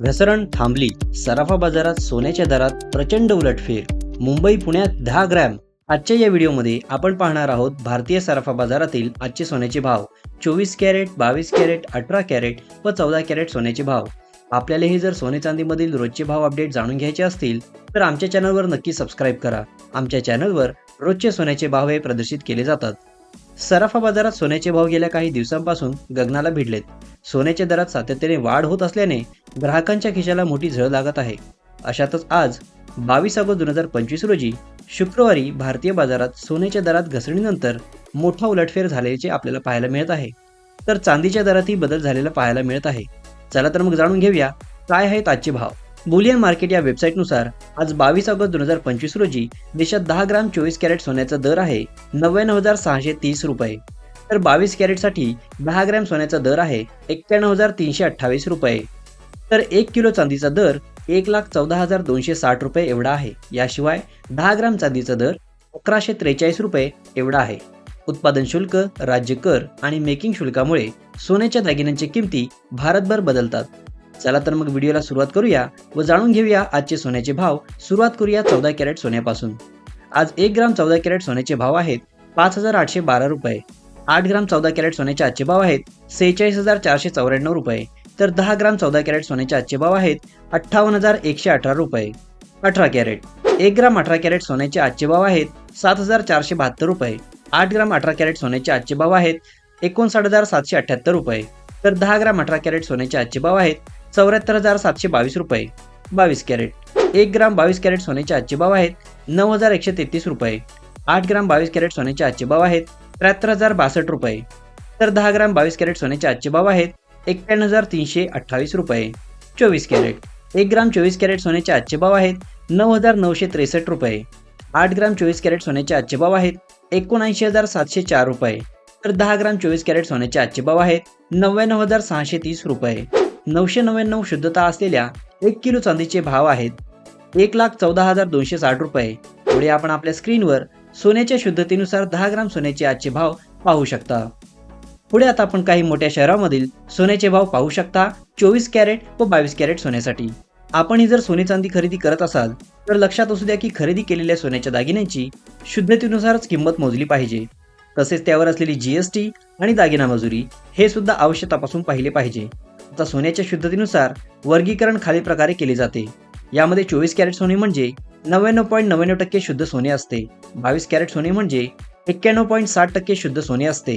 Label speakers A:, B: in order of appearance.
A: घसरण थांबली. सराफा बाजारात सोन्याच्या दरात प्रचंड उलटफेर. मुंबई पुण्यात दहा ग्रॅम. आजच्या या व्हिडिओमध्ये आपण पाहणार आहोत भारतीय सराफा बाजारातील आजचे सोन्याचे भाव. चोवीस कॅरेट बावीस कॅरेट अठरा कॅरेट व चौदा कॅरेट सोन्याचे भाव. आपल्याला हे जर सोने चांदीमधील रोजचे भाव अपडेट जाणून घ्यायचे असतील तर आमच्या चॅनलवर नक्की सबस्क्राईब करा. आमच्या चॅनलवर रोजचे सोन्याचे भाव हे प्रदर्शित केले जातात. सराफा बाजारात सोन्याचे भाव गेल्या काही दिवसांपासून गगनाला भिडलेत. सोन्याच्या दरात सातत्याने वाढ होत असल्याने ग्राहकांच्या खिशाला मोठी झळ लागत आहे. अशातच आज बावीस ऑगस्ट दोन हजार पंचवीस रोजी शुक्रवारी भारतीय बाजारात सोन्याच्या दरात घसरणीनंतर मोठा उलटफेर झाल्याचे आपल्याला पाहायला मिळत आहे. तर चांदीच्या दरातही बदल झालेला पाहायला मिळत आहे. चला तर मग जाणून घेऊया काय आहेत आजचे भाव? बुलियन मार्केट या वेबसाईटनुसार आज बावीस ऑगस्ट दोन हजार पंचवीस रोजी देशात दहा ग्राम चोवीस कॅरेट सोन्याचा दर आहे नव्याण्णव हजार सहाशे तीस रुपये. तर बावीस कॅरेटसाठी दहा ग्रॅम सोन्याचा दर आहे एक्क्याण्णव हजार तीनशे अठ्ठावीस रुपये. तर एक किलो चांदीचा दर एक लाख चौदा हजार दोनशे साठ रुपये एवढा आहे. याशिवाय दहा ग्राम चांदीचा दर अकराशे त्रेचाळीस रुपये एवढा आहे. उत्पादन शुल्क राज्य कर आणि मेकिंग शुल्कामुळे सोन्याच्या दागिन्यांची किमती भारतभर बदलतात. चला तर मग व्हिडिओला सुरुवात करूया व जाणून घेऊया आजचे सोन्याचे भाव. सुरुवात करूया चौदा कॅरेट सोन्यापासून. आज एक ग्राम चौदा कॅरेट सोन्याचे भाव आहेत पाच हजार आठशे बारा रुपये. आठ ग्राम चौदा कॅरेट सोन्याचे आजचे भाव आहेत सेहेचाळीस हजार चारशे चौऱ्याण्णव रुपये. तर दहा ग्राम चौदा कॅरेट सोन्याचे आजचे भाव आहेत अठ्ठावन्न हजार एकशे अठरा रुपये. अठरा कॅरेट. एक ग्राम अठरा कॅरेट सोन्याचे आजचे भाव आहेत सात हजार चारशे बहात्तर रुपये. आठ ग्राम अठरा कॅरेट सोन्याचे आजचे भाव आहेत एकोणसाठ हजार सातशे अठ्ठ्याहत्तर रुपये. तर दहा ग्राम अठरा कॅरेट सोन्याचे आजचे भाव आहेत चौऱ्याहत्तर हजार सातशे बावीस रुपये. बावीस कॅरेट. एक ग्राम बावीस कॅरेट सोन्याचे आजचे भाव आहेत नऊ हजार एकशे तेहतीस रुपये. आठ ग्राम बावीस कॅरेट सोन्याचे आजचे भाव आहेत त्र्याहत्तर हजार बासष्ट रुपये. तर दहा ग्राम बावीस कॅरेट सोन्याचे आजचे भाव आहेत एक्क्याण्णव हजार तीनशे अठ्ठावीस रुपये. चोवीस कॅरेट. एक ग्राम चोवीस कॅरेट सोन्याचे आजचे भाव आहेत नऊ हजार नऊशे त्रेसष्ट रुपये. आठ ग्राम चोवीस कॅरेट सोन्याचे आजचे भाव आहेत एकोणऐंशी हजार सातशे चार रुपये. तर दहा ग्राम चोवीस कॅरेट सोन्याचे आजचे भाव आहेत नव्याण्णव हजार सहाशे तीस रुपये. नऊशे नव्याण्णव शुद्धता असलेल्या एक किलो चांदीचे भाव आहेत एक लाख चौदा हजार दोनशे साठ रुपये. पुढे आपण आपल्या स्क्रीनवर सोन्याच्या शुद्धतेनुसार दहा ग्राम सोन्याचे आजचे भाव पाहू शकता. पुढे आता आपण काही मोठ्या शहरामधील सोन्याचे भाव पाहू शकता चोवीस कॅरेट व बावीस कॅरेट सोन्यासाठी. आपणही जर सोने चांदी खरेदी करत असाल तर लक्षात असू द्या की खरेदी केलेल्या सोन्याच्या दागिन्यांची शुद्धतेनुसारच किंमत मोजली पाहिजे. तसेच त्यावर असलेली जीएसटी आणि दागिना मजुरी हे सुद्धा अवश्य तपासून पाहिले पाहिजे. आता सोन्याच्या शुद्धतेनुसार वर्गीकरण खालील प्रकारे केले जाते. यामध्ये चोवीस कॅरेट सोने म्हणजे नव्याण्णव पॉईंट नव्याण्णव टक्के शुद्ध सोने असते. बावीस कॅरेट सोने म्हणजे एक्क्याण्णव पॉईंट साठ टक्के शुद्ध सोने असते.